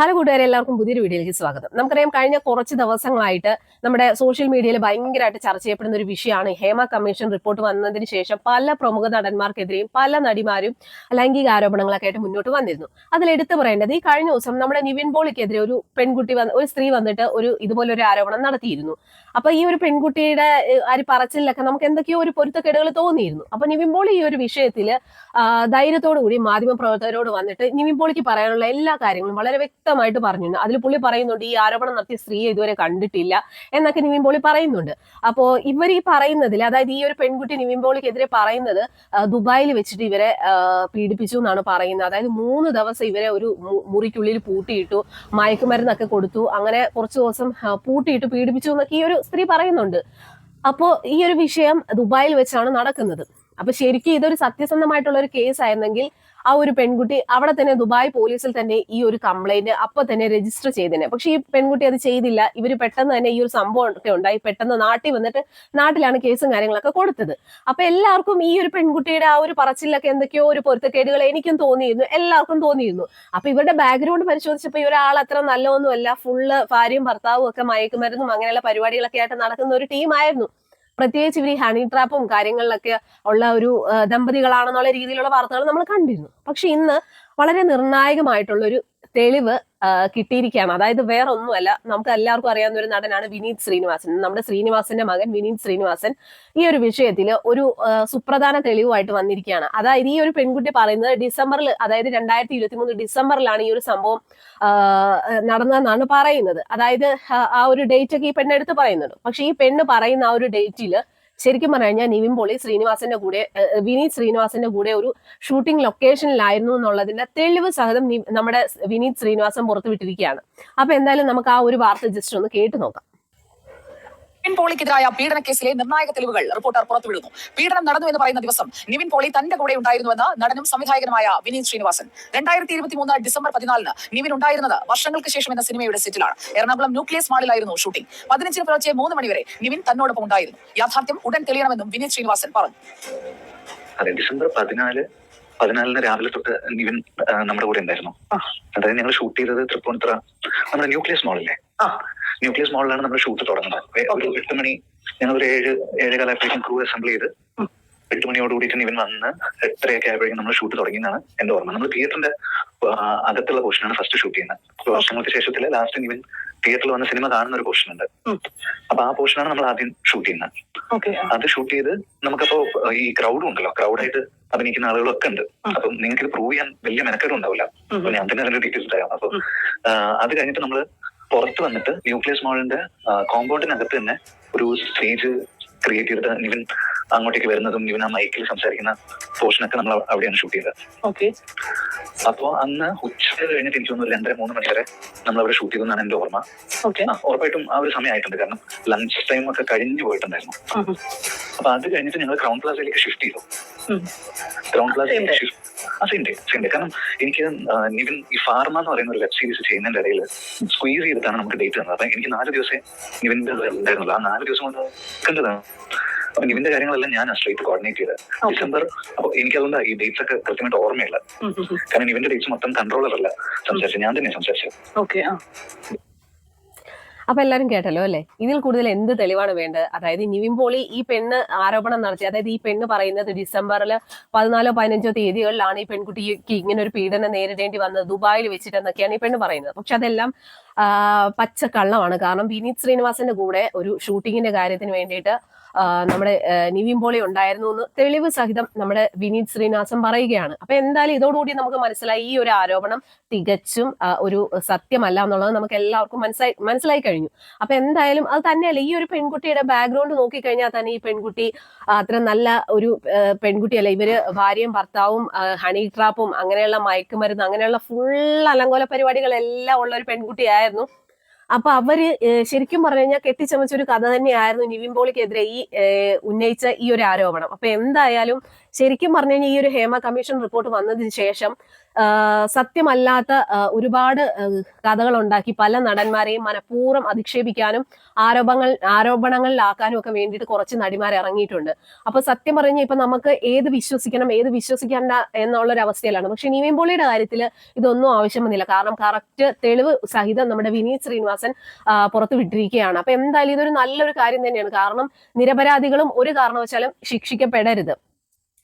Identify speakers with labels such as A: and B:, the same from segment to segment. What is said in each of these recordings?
A: Hello കൂട്ടുകാരെ എല്ലാവർക്കും പുതിയൊരു വീഡിയോയിലേക്ക് സ്വാഗതം. നമുക്കറിയാം കഴിഞ്ഞ കുറച്ച് ദിവസങ്ങളായിട്ട് നമ്മുടെ സോഷ്യൽ മീഡിയയിൽ ഭയങ്കരമായിട്ട് ചർച്ച ചെയ്യപ്പെടുന്ന ഒരു വിഷയമാണ് ഹേമ കമ്മീഷൻ റിപ്പോർട്ട് വന്നതിന് ശേഷം പല പ്രമുഖ നടന്മാർക്കെതിരെയും പല നടിമാരും ലൈംഗിക ആരോപണങ്ങളൊക്കെ ആയിട്ട് മുന്നോട്ട് വന്നിരുന്നു. അതിൽ എടുത്തു പറയേണ്ടത് ഈ കഴിഞ്ഞ ദിവസം നമ്മുടെ നിവിൻ പോളിക്കെതിരെ ഒരു പെൺകുട്ടി വന്ന് ഒരു സ്ത്രീ വന്നിട്ട് ഒരു ഇതുപോലെ ഒരു ആരോപണം നടത്തിയിരുന്നു. അപ്പൊ ഈ ഒരു പെൺകുട്ടിയുടെ ആര് പറച്ചിലൊക്കെ നമുക്ക് എന്തൊക്കെയോ ഒരു പൊരുത്തക്കേടുകൾ തോന്നിയിരുന്നു. അപ്പൊ നിവിൻ പോളി ഈ ഒരു വിഷയത്തിൽ ധൈര്യത്തോടു കൂടി മാധ്യമ പ്രവർത്തകരോട് വന്നിട്ട് നിവിൻ പോളിക്ക് പറയാനുള്ള എല്ലാ കാര്യങ്ങളും വളരെ വ്യക്തമായിട്ട് പറഞ്ഞിരുന്നു. അതിൽ പുള്ളി പറയുന്നുണ്ട് ഈ ആരോപണം നടത്തിയ സ്ത്രീയെ ഇതുവരെ കണ്ടിട്ടില്ല എന്നൊക്കെ നിവിൻ പോളി പറയുന്നുണ്ട്. അപ്പോ ഇവർ ഈ പറയുന്നതിൽ അതായത് ഈ ഒരു പെൺകുട്ടി നിവിൻ പോളിക്കെതിരെ പറയുന്നത് ദുബായിൽ വെച്ചിട്ട് ഇവരെ പീഡിപ്പിച്ചു എന്നാണ് പറയുന്നത്. അതായത് മൂന്ന് ദിവസം ഇവരെ ഒരു മുറിക്കുള്ളിൽ പൂട്ടിയിട്ടു മയക്കുമരുന്നൊക്കെ കൊടുത്തു അങ്ങനെ കുറച്ച് ദിവസം പൂട്ടിയിട്ട് പീഡിപ്പിച്ചു എന്നൊക്കെ ഈ ഒരു സ്ത്രീ പറയുന്നുണ്ട്. അപ്പോ ഈ ഒരു വിഷയം ദുബായിൽ വെച്ചാണ് നടക്കുന്നത്. അപ്പൊ ശരിക്കും ഇതൊരു സത്യസന്ധമായിട്ടുള്ള ഒരു കേസ് ആയിരുന്നെങ്കിൽ ആ ഒരു പെൺകുട്ടി അവിടെ തന്നെ ദുബായ് പോലീസിൽ തന്നെ ഈ ഒരു കംപ്ലൈന്റ് അപ്പൊ തന്നെ രജിസ്റ്റർ ചെയ്തേനെ. പക്ഷെ ഈ പെൺകുട്ടി അത് ചെയ്തില്ല. ഇവർ പെട്ടെന്ന് തന്നെ ഈ ഒരു സംഭവം ഒക്കെ ഉണ്ടായി. പെട്ടെന്ന് നാട്ടിൽ വന്നിട്ട് നാട്ടിലാണ് കേസും കാര്യങ്ങളൊക്കെ കൊടുത്തത്. അപ്പൊ എല്ലാവർക്കും ഈ ഒരു പെൺകുട്ടിയുടെ ആ ഒരു പറച്ചിലൊക്കെ എന്തൊക്കെയോ ഒരു പൊരുത്തക്കേടുകൾ എനിക്കും തോന്നിയിരുന്നു. എല്ലാവർക്കും തോന്നിയിരുന്നു. അപ്പൊ ഇവരുടെ ബാക്ക്ഗ്രൗണ്ട് പരിശോധിച്ചപ്പോൾ ഇവരാൾ അത്ര നല്ലതൊന്നുമല്ല. ഫുള്ള് ഭാര്യയും ഭർത്താവും ഒക്കെ മയക്കുമരുന്നും അങ്ങനെയുള്ള പരിപാടികളൊക്കെ ആയിട്ട് നടക്കുന്ന ഒരു ടീമായിരുന്നു പ്രത്യേകിച്ച് ഇവർ ഈ ഹണി ട്രാപ്പും കാര്യങ്ങളിലൊക്കെ ഉള്ള ഒരു ദമ്പതികളാണെന്നുള്ള രീതിയിലുള്ള വാർത്തകൾ നമ്മൾ കണ്ടിരുന്നു. പക്ഷെ ഇന്ന് വളരെ നിർണായകമായിട്ടുള്ള ഒരു തെളിവ് കിട്ടിയിരിക്കുകയാണ്. അതായത് വേറെ ഒന്നുമല്ല നമുക്ക് എല്ലാവർക്കും അറിയാവുന്ന ഒരു നടനാണ് വിനീത് ശ്രീനിവാസൻ. നമ്മുടെ ശ്രീനിവാസന്റെ മകൻ വിനീത് ശ്രീനിവാസൻ ഈ ഒരു വിഷയത്തിൽ ഒരു സുപ്രധാന തെളിവുമായിട്ട് വന്നിരിക്കുകയാണ്. അതായത് ഈ ഒരു പെൺകുട്ടി പറയുന്നത് ഡിസംബറിൽ അതായത് രണ്ടായിരത്തി ഇരുപത്തി മൂന്ന് ഡിസംബറിലാണ് ഈ ഒരു സംഭവം നടന്നതെന്നാണ് പറയുന്നത്. അതായത് ആ ഒരു ഡേറ്റ് ഒക്കെ ഈ പെണ്ണെടുത്ത് പറയുന്നുണ്ട്. പക്ഷെ ഈ പെണ്ണ് പറയുന്ന ആ ഒരു ഡേറ്റിൽ ശരിക്കും പറഞ്ഞു കഴിഞ്ഞാൽ നിവിൻ പോളി ശ്രീനിവാസന്റെ കൂടെ വിനീത് ശ്രീനിവാസന്റെ കൂടെ ഒരു ഷൂട്ടിംഗ് ലൊക്കേഷനിലായിരുന്നു എന്നുള്ളതിന്റെ തെളിവ് സഹിതം നമ്മുടെ വിനീത് ശ്രീനിവാസൻ പുറത്തുവിട്ടിരിക്കുകയാണ്. അപ്പൊ എന്തായാലും നമുക്ക് ആ ഒരു വാർത്ത ജസ്റ്റ് ഒന്ന് കേട്ടു നോക്കാം.
B: നിവിൻ പോളിക്കെതിരായ പീഡന കേസിലെ നിർണായക തെളിവുകൾ റിപ്പോർട്ടർ പുറത്തുവിടുന്നു. പീഡനം നടന്നു എന്ന് പറയുന്ന ദിവസം നിവിൻ പോളി തന്റെ കൂടെ ഉണ്ടായിരുന്നുവെന്ന് നടനും സംവിധായകനുമായ വിനീത് ശ്രീനിവാസൻ. രണ്ടായിരത്തി ഇരുപത്തി മൂന്ന് ഡിസംബർ പതിനാലിന് നിവിൻ ഉണ്ടായിരുന്നത് വർഷങ്ങൾക്ക് ശേഷം എന്ന സിനിമയുടെ സെറ്റിലാണ്. എറണാകുളം ന്യൂക്ലിയസ് മാളിലായിരുന്നു ഷൂട്ടിംഗ്. പതിനഞ്ചിന് പുലർച്ചെ മൂന്ന് മണിവരെ നിവിൻ തന്നോടൊപ്പം ഉണ്ടായിരുന്നു. യാഥാർത്ഥ്യം ഉടൻ തെളിയണമെന്നും വിനീത് ശ്രീനിവാസൻ പറഞ്ഞു.
C: അതെ ഡിസംബർ പതിനാല് പതിനാലിന് രാവിലെ തൊട്ട് നിവിൻ നമ്മുടെ കൂടെ ഉണ്ടായിരുന്നു. അതായത് ഞങ്ങൾ ഷൂട്ട് ചെയ്തത് തൃപ്പൂണിത്തുറ നമ്മുടെ ന്യൂക്ലിയസ് മോളില്ലേ ന്യൂക്ലിയസ് മോളിലാണ് നമ്മൾ ഷൂട്ട് തുടങ്ങുന്നത്. ഒരു എട്ട് മണി ഞങ്ങൾ ഒരു ഏഴ് ഏഴ് ഏഴേകാലപ്പോഴേക്കും ക്രൂ അസംബിൾ ചെയ്ത് എട്ട് മണിയോട് കൂടിയിട്ട് നിവിൻ വന്ന് എട്ടരയൊക്കെ ആയപ്പോഴേക്കും നമ്മൾ ഷൂട്ട് തുടങ്ങിയെന്നാണ് എന്റെ ഓർമ്മ. നമ്മൾ തിയേറ്ററിന്റെ അകത്തുള്ള പോർഷനാണ് ഫസ്റ്റ് ഷൂട്ട് ചെയ്യുന്നത്. വർഷങ്ങൾക്ക് ശേഷത്തിൽ ലാസ്റ്റ് നിവിൻ തിയേറ്ററിൽ വന്ന സിനിമ കാണുന്ന ഒരു പോർഷൻ ഉണ്ട് അപ്പൊ ആ പോർഷനാണ് നമ്മൾ ആദ്യം ഷൂട്ട് ചെയ്യുന്നത്. അത് ഷൂട്ട് ചെയ്ത് നമുക്കപ്പോ ഈ ക്രൗഡും ഉണ്ടല്ലോ. ക്രൗഡായിട്ട് അഭിനയിക്കുന്ന ആളുകളൊക്കെ ഉണ്ട്. അപ്പം നിങ്ങൾക്ക് ഇത് പ്രൂവ് ചെയ്യാൻ വലിയ മെനക്കേടും ഉണ്ടാവില്ല. അപ്പൊ ഞാൻ തന്നെ അതിന്റെ ഡീറ്റെയിൽസ് തരാം. അപ്പൊ അത് കഴിഞ്ഞിട്ട് നമ്മൾ പുറത്ത് വന്നിട്ട് ന്യൂക്ലിയസ് മോളിന്റെ കോമ്പൗണ്ടിനകത്ത് തന്നെ ഒരു സ്റ്റേജ് ക്രിയേറ്റ് ചെയ്തിട്ട് നിവിൻ അങ്ങോട്ടേക്ക് വരുന്നതും ഇവൻ ആ മൈക്കിൽ സംസാരിക്കുന്ന പോർഷനൊക്കെ നമ്മൾ അവിടെയാണ് ഷൂട്ട് ചെയ്തത്.
B: ഓക്കെ
C: അപ്പോ അന്ന് ഉച്ച കഴിഞ്ഞിട്ട് എനിക്ക് തോന്നുന്നു രണ്ടര മൂന്ന് മണി വരെ നമ്മൾ അവിടെ ഷൂട്ട് ചെയ്തെന്നാണ് എന്റെ ഓർമ്മ. ഉറപ്പായിട്ടും ആ ഒരു സമയമായിട്ടുണ്ട്. കാരണം ലഞ്ച് ടൈം ഒക്കെ കഴിഞ്ഞു പോയിട്ടുണ്ടായിരുന്നു. അപ്പൊ അത് കഴിഞ്ഞിട്ട് ഞങ്ങൾ ക്രൗൺ ക്ലാസ്സിലേക്ക് ഷിഫ്റ്റ് ചെയ്തു. ക്രൗൺ പ്ലാസയിലേക്ക് ഷിഫ്റ്റ് ആ സെയിം ഡേ സെയിം ഡേ കാരണം എനിക്ക് നിവിൻ ഈ ഫാർമ എന്ന് പറയുന്ന ഒരു വെബ് സീരീസ് ചെയ്യുന്നതിന്റെ ഇടയിൽ സ്ക്വീസ് ചെയ്തിട്ടാണ് നമുക്ക് ഡേറ്റ് തന്നത്. അപ്പൊ എനിക്ക് നാല് ദിവസം നിവിന്റെ ഉണ്ടായിരുന്നുള്ളൂ. ആ നാല് ദിവസം കൊണ്ട് കണ്ടതാണ്. അപ്പൊ ഇതിന്റെ കാര്യങ്ങളെല്ലാം ഞാൻ സ്ട്രേറ്റ് കോർഡിനേറ്റ് ചെയ്തത്. ഡിസംബർ അപ്പൊ എനിക്കതുകൊണ്ട് ഈ ഡേറ്റ്സ് ഒക്കെ കൃത്യമായിട്ട് ഓർമ്മയില്ല. കാരണം ഇവന്റെ ഡേറ്റ്സ് മൊത്തം കൺട്രോളർ അല്ല. സംസാരിച്ചത് ഞാൻ തന്നെ സംസാരിച്ചത്.
B: ഓക്കെ
A: അപ്പൊ എല്ലാരും കേട്ടല്ലോ അല്ലെ? ഇതിൽ കൂടുതൽ എന്ത് തെളിവാണ് വേണ്ടത്? അതായത് നിവിൻ പോളി ഈ പെണ്ണ് ആരോപണം നടത്തി അതായത് ഈ പെണ്ണ് പറയുന്നത് ഡിസംബറിൽ പതിനാലോ പതിനഞ്ചോ തീയതികളിലാണ് ഈ പെൺകുട്ടിക്ക് ഇങ്ങനെ ഒരു പീഡനം നേരിടേണ്ടി വന്നത് ദുബായിൽ വെച്ചിട്ടെന്നൊക്കെയാണ് ഈ പെണ്ണ് പറയുന്നത്. പക്ഷെ അതെല്ലാം ആ, പച്ച കള്ളമാണ് കാരണം വിനീത് ശ്രീനിവാസന്റെ കൂടെ ഒരു ഷൂട്ടിങ്ങിന്റെ കാര്യത്തിന് വേണ്ടിയിട്ട് നമ്മുടെ നിവിൻ പോളി ഉണ്ടായിരുന്നു എന്ന് തെളിവ് സഹിതം നമ്മുടെ വിനീത് ശ്രീനിവാസൻ പറയുകയാണ്. അപ്പൊ എന്തായാലും ഇതോടുകൂടി നമുക്ക് മനസ്സിലായി ഈ ഒരു ആരോപണം തികച്ചും ഒരു സത്യമല്ല എന്നുള്ളത് നമുക്ക് എല്ലാവർക്കും മനസ്സിലായി മനസ്സിലായി കഴിഞ്ഞു. അപ്പൊ എന്തായാലും അത് തന്നെയല്ല ഈ ഒരു പെൺകുട്ടിയുടെ ബാക്ക്ഗ്രൗണ്ട് നോക്കിക്കഴിഞ്ഞാൽ തന്നെ ഈ പെൺകുട്ടി അത്ര നല്ല ഒരു പെൺകുട്ടിയല്ല? ഇവർ ഭാര്യയും ഭർത്താവും ഹണി ട്രാപ്പും അങ്ങനെയുള്ള മയക്കുമരുന്ന് അങ്ങനെയുള്ള ഫുൾ അലങ്കോല പരിപാടികളെല്ലാം ഉള്ള ഒരു പെൺകുട്ടിയായിരുന്നു അപ്പൊ അവർ ശരിക്കും പറഞ്ഞു കഴിഞ്ഞാൽ കെട്ടിച്ചമച്ച ഒരു കഥ തന്നെയായിരുന്നു നിവിൻ പോളിക്കെതിരെ ഈ ഉന്നയിച്ച ഈ ഒരു ആരോപണം. അപ്പൊ എന്തായാലും ശരിക്കും പറഞ്ഞു കഴിഞ്ഞാൽ ഈ ഒരു ഹേമ കമ്മീഷൻ റിപ്പോർട്ട് വന്നതിന് ശേഷം സത്യമല്ലാത്ത ഒരുപാട് കഥകൾ ഉണ്ടാക്കി പല നടന്മാരെയും മനഃപൂർവം അധിക്ഷേപിക്കാനും ആരോപണങ്ങൾ ആരോപണങ്ങളിലാക്കാനും ഒക്കെ വേണ്ടിയിട്ട് കുറച്ച് നടിമാർ ഇറങ്ങിയിട്ടുണ്ട്. അപ്പൊ സത്യം പറഞ്ഞാൽ ഇപ്പൊ നമുക്ക് ഏത് വിശ്വസിക്കണം ഏത് വിശ്വസിക്കണ്ട എന്നുള്ള ഒരു അവസ്ഥയിലാണ് പക്ഷെ നീവേമ്പോളിയുടെ പോളിയുടെ കാര്യത്തിൽ ഇതൊന്നും ആവശ്യം വന്നില്ല കാരണം കറക്റ്റ് തെളിവ് സഹിതം നമ്മുടെ വിനീത് ശ്രീനിവാസൻ പുറത്തു വിട്ടിരിക്കുകയാണ്. അപ്പൊ എന്തായാലും ഇതൊരു നല്ലൊരു കാര്യം തന്നെയാണ്. കാരണം നിരപരാധികളും ഒരു കാരണവശാലും ശിക്ഷിക്കപ്പെടരുത്.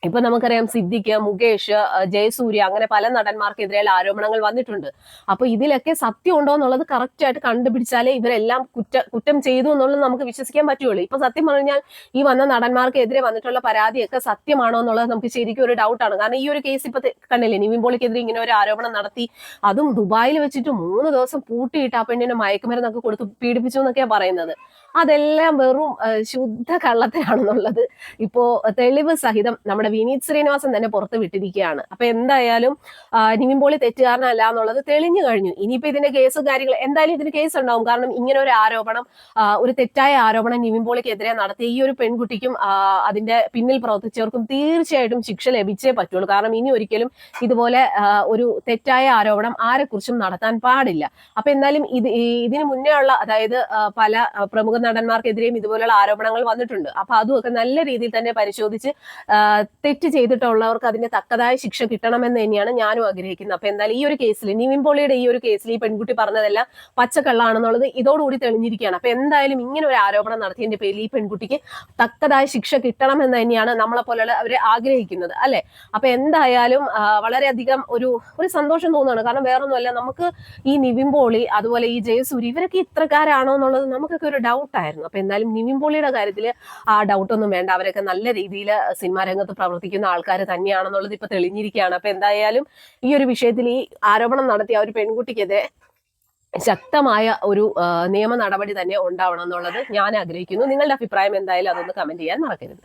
A: ഇപ്പൊ നമുക്കറിയാം സിദ്ദിഖ് മുകേഷ് ജയസൂര്യ അങ്ങനെ പല നടന്മാർക്കെതിരെ ആരോപണങ്ങൾ വന്നിട്ടുണ്ട്. അപ്പൊ ഇതിലൊക്കെ സത്യം ഉണ്ടോ എന്നുള്ളത് കറക്റ്റ് ആയിട്ട് കണ്ടുപിടിച്ചാലേ ഇവരെല്ലാം കുറ്റ കുറ്റം ചെയ്തു എന്നുള്ളത് നമുക്ക് വിശ്വസിക്കാൻ പറ്റുള്ളൂ ഇപ്പൊ സത്യം പറഞ്ഞാൽ ഈ വന്ന നടന്മാർക്കെതിരെ വന്നിട്ടുള്ള പരാതിയൊക്കെ സത്യമാണോ എന്നുള്ളത് നമുക്ക് ശരിക്കും ഒരു ഡൗട്ടാണ് കാരണം ഈ ഒരു കേസ് ഇപ്പൊ കണ്ടില്ലേ നിവിൻ പോളിക്കെതിരെ ഇങ്ങനെ ഒരു ആരോപണം നടത്തി. അതും ദുബായിൽ വെച്ചിട്ട് മൂന്ന് ദിവസം പൂട്ടിയിട്ട് ആ പെണ്ണിനെ മയക്കുമരുന്നൊക്കെ കൊടുത്ത് പീഡിപ്പിച്ചു എന്നൊക്കെയാ പറയുന്നത്. അതെല്ലാം വെറും ശുദ്ധ കള്ളത്തിലാണെന്നുള്ളത് ഇപ്പോ തെളിവ് സഹിതം നമ്മുടെ വിനീത് ശ്രീനിവാസൻ തന്നെ പുറത്ത് വിട്ടിരിക്കുകയാണ്. അപ്പൊ എന്തായാലും നിവിൻ പോളി തെറ്റുകാരനല്ല എന്നുള്ളത് തെളിഞ്ഞു കഴിഞ്ഞു. ഇനിയിപ്പോ ഇതിന്റെ കേസ് കാര്യങ്ങൾ എന്തായാലും ഇതിന് കേസ് ഉണ്ടാവും. കാരണം ഇങ്ങനെ ഒരു ആരോപണം ഒരു തെറ്റായ ആരോപണം നിവിൻ പോളിക്കെതിരെ നടത്തിയ ഈ ഒരു പെൺകുട്ടിക്കും അതിന്റെ പിന്നിൽ പ്രവർത്തിച്ചവർക്കും തീർച്ചയായിട്ടും ശിക്ഷ ലഭിച്ചേ പറ്റുള്ളൂ. കാരണം ഇനി ഒരിക്കലും ഇതുപോലെ ഒരു തെറ്റായ ആരോപണം ആരെക്കുറിച്ചും നടത്താൻ പാടില്ല. അപ്പൊ എന്തായാലും ഇത് ഇതിനു മുന്നേ ഉള്ള അതായത് പല പ്രമുഖ നടന്മാർക്കെതിരെയും ഇതുപോലെയുള്ള ആരോപണങ്ങൾ വന്നിട്ടുണ്ട്. അപ്പൊ അതുമൊക്കെ നല്ല രീതിയിൽ തന്നെ പരിശോധിച്ച് തെറ്റ് ചെയ്തിട്ടുള്ളവർക്ക് അതിന്റെ തക്കതായ ശിക്ഷ കിട്ടണമെന്ന് തന്നെയാണ് ഞാനും ആഗ്രഹിക്കുന്നത്. അപ്പൊ എന്തായാലും ഈ ഒരു കേസിൽ നിവിൻ പോളിയുടെ ഈ ഒരു കേസിൽ ഈ പെൺകുട്ടി പറഞ്ഞതെല്ലാം പച്ചക്കള്ളാണെന്നുള്ളത് ഇതോടുകൂടി തെളിഞ്ഞിരിക്കുകയാണ്. അപ്പൊ എന്തായാലും ഇങ്ങനെ ഒരു ആരോപണം നടത്തിയതിന്റെ പേരിൽ ഈ പെൺകുട്ടിക്ക് തക്കതായ ശിക്ഷ കിട്ടണമെന്ന് തന്നെയാണ് നമ്മളെ പോലുള്ള അവരെ ആഗ്രഹിക്കുന്നത് അല്ലെ? അപ്പൊ എന്തായാലും വളരെയധികം ഒരു ഒരു സന്തോഷം തോന്നുകയാണ്. കാരണം വേറൊന്നുമല്ല നമുക്ക് ഈ നിവിൻ പോളി അതുപോലെ ഈ ജയസൂരി ഇവരൊക്കെ ഇത്രക്കാരാണോ എന്നുള്ളത് നമുക്കൊക്കെ ഒരു ഡൗട്ടായിരുന്നു അപ്പൊ എന്തായാലും നിവിൻ പോളിയുടെ കാര്യത്തിൽ ആ ഡൗട്ടൊന്നും വേണ്ട. അവരൊക്കെ നല്ല രീതിയിൽ സിനിമാ രംഗത്ത് പ്രവർത്തിക്കുന്ന ആൾക്കാർ തന്നെയാണെന്നുള്ളത് ഇപ്പൊ തെളിഞ്ഞിരിക്കുകയാണ്. അപ്പൊ എന്തായാലും ഈ ഒരു വിഷയത്തിൽ ഈ ആരോപണം നടത്തിയ ഒരു പെൺകുട്ടിക്കെതിരെ ശക്തമായ ഒരു നിയമ നടപടി തന്നെ ഉണ്ടാവണം എന്നുള്ളത് ഞാൻ ആഗ്രഹിക്കുന്നു. നിങ്ങളുടെ അഭിപ്രായം എന്തായാലും അതൊന്ന് കമന്റ് ചെയ്യാൻ മറക്കരുത്.